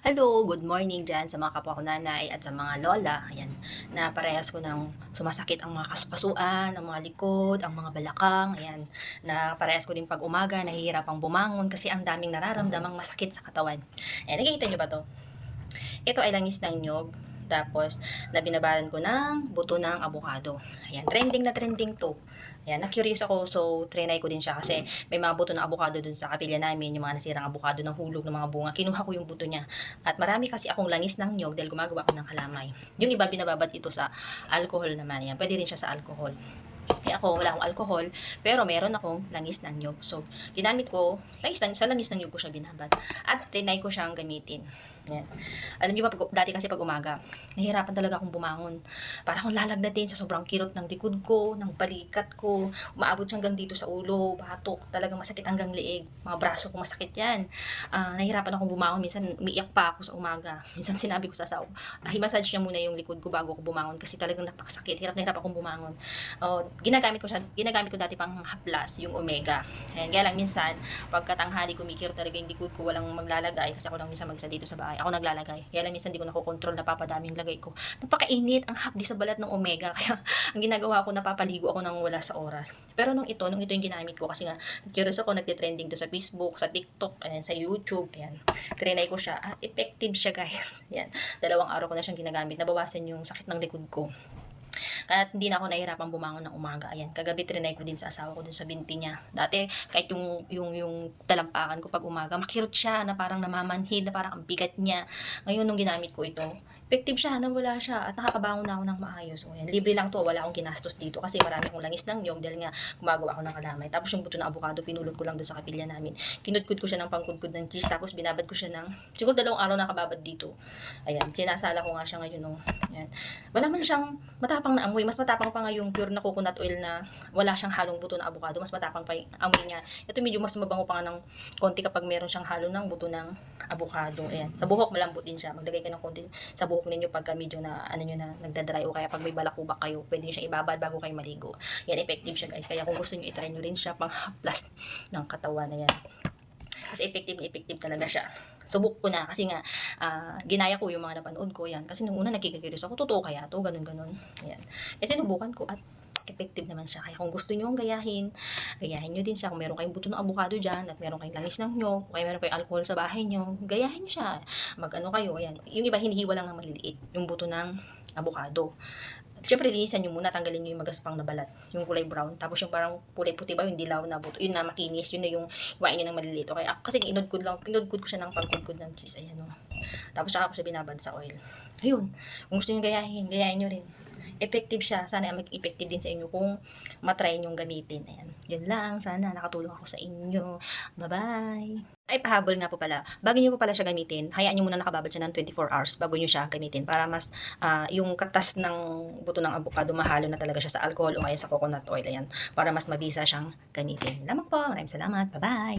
Hello, good morning dyan sa mga kapwa ko nanay at sa mga lola. Ayan, na parehas ko ng sumasakit ang mga kasukasuan, ang mga likod, ang mga balakang. Ayan, na parehas ko din pag umaga, nahihirapang bumangon kasi ang daming nararamdamang masakit sa katawan. Ayan, nakikita nyo ba to? Ito ay langis ng nyog. Tapos, na binabalan ko ng buto ng avocado. Ayan, trending na trending to. Ayan, na-curious ako, so trinay ko din siya kasi may mga buto ng avocado dun sa kapilya namin, yung mga nasirang avocado ng hulog ng mga bunga. Kinuha ko yung buto niya. At marami kasi akong langis ng nyog dahil gumagawa ko ng kalamay. Yung iba binababad ito sa alcohol naman. Yan, pwede rin siya sa alcohol. Kaya ako, wala akong alcohol, pero meron akong langis ng nyog. So, ginamit ko, langis ng, sa langis ng nyog ko siya binabad. At tinay ko siyang gamitin. Yan. Alam niyo ba, pag, dati kasi pag umaga, nahihirapan talaga akong bumangon. Para akong lalagnatin sa sobrang kirot ng likod ko, ng balikat ko, umaabot siya hanggang dito sa ulo, batok, talagang masakit hanggang liig. Mga braso ko masakit yan. Ah, nahihirapan akong bumangon. Minsan, umiiyak pa ako sa umaga. Minsan sinabi ko sa asawa ah, himassage niya muna yung likod ko bago ako bumangon kasi talagang napakasakit. Hirap na hirap akong bumangon. Oh, ginagamit ko siya, ginagamit ko dati pang haplas, yung omega. Ayan, kaya lang minsan, pagkatanghali kumikiro talaga yung likod ko, walang maglalagay kasi ako lang minsan mag-isa dito sa bahay. Ako naglalagay. Kaya lang minsan di ko nakokontrol, napapadami yung lagay ko. Napakainit ang hapdi sa balat ng omega. Kaya ang ginagawa ko, napapaligo ako nang wala sa oras. Pero nung ito, nung ito yung ginamit ko kasi nga, curious ako, nagtitrending to sa Facebook, sa TikTok, ayan, sa YouTube, ayan. Trinay ko siya. Ah, effective siya guys. Ayan. Dalawang araw ko na siyang ginagamit. Nabawasan yung sakit ng likod ko. Kaya hindi na ako nahihirapan bumangon ng umaga. Ayan, kagabi trinay ko din sa asawa ko dun sa binti niya. Dati, kahit yung, yung, yung talampakan ko pag umaga, makirot siya na parang namamanhid, na parang ang bigat niya. Ngayon, nung ginamit ko ito, effective siya, nawala siya, at nakakabangon na ako ng maayos. O, yan. Libre lang to, wala akong ginastos dito kasi marami akong langis ng nyog dahil nga gumagawa ako ng kalamay. Tapos yung buto ng avocado, pinulot ko lang doon sa kapilya namin. Kinudkud ko siya ng pangkudkud ng cheese, tapos binabad ko siya ng, siguro dalawang araw nakababad dito. Ayan, sinasala ko nga siya ngayon. No? Ayan. Wala man siyang matapang na amoy, mas matapang pa nga yung pure na coconut oil na wala siyang halong buto ng avocado, mas matapang pa yung amoy niya. Ito medyo mas mabango pa nga ng konti kapag meron siyang halo ng buto ng avocado. Ayan. Sa buhok, malambot din siya. Maglagay ka ng konti sa buhok ninyo pagka medyo na, ano nyo na, nagdadry o kaya pag may balakubak kayo, pwede nyo siya ibabad bago kayo maligo. Yan, effective siya guys. Kaya kung gusto nyo, itry nyo rin siya pang haplas ng katawan na yan. Kasi effective effective talaga siya. Subok ko na kasi nga ah, ginaya ko yung mga napanood ko yan. Kasi nung una nagkikirious ako, totoo kaya to, ganun ganun. Yan. Kasi sinubukan ko at effective naman siya. Kaya kung gusto nyo gayahin, gayahin nyo din siya. Kung meron kayong buto ng avocado dyan, at meron kayong langis ng nyog, kung meron kayong alcohol sa bahay nyo, gayahin nyo siya. Mag-ano kayo, ayan. Yung iba, hinihiwa lang ng maliliit. Yung buto ng avocado. Siyempre, linisan nyo muna, tanggalin nyo yung magaspang na balat. Yung kulay brown. Tapos yung parang kulay puti ba, yung dilaw na buto. Yun na makinis, yun na yung iwain nyo ng maliliit. Okay, ako kasi inudkud lang, inudkud ko siya ng pangkudkud ng cheese. Ayan o. Tapos saka ko siya binabad sa oil. Ayun. Kung gusto nyo gayahin, gayahin nyo rin. Effective siya. Sana maging effective din sa inyo kung matry nyong gamitin. Ayan. Yun lang. Sana nakatulong ako sa inyo. Bye-bye. Ay, pahabol nga po pala. Bago nyo po pala siya gamitin, hayaan nyo muna nakababad siya ng 24 hours bago nyo siya gamitin para mas ah, yung katas ng buto ng avocado mahalo na talaga siya sa alcohol o kaya sa coconut oil. Ayan. Para mas mabisa siyang gamitin. Lamang po. Maraming salamat. Bye-bye.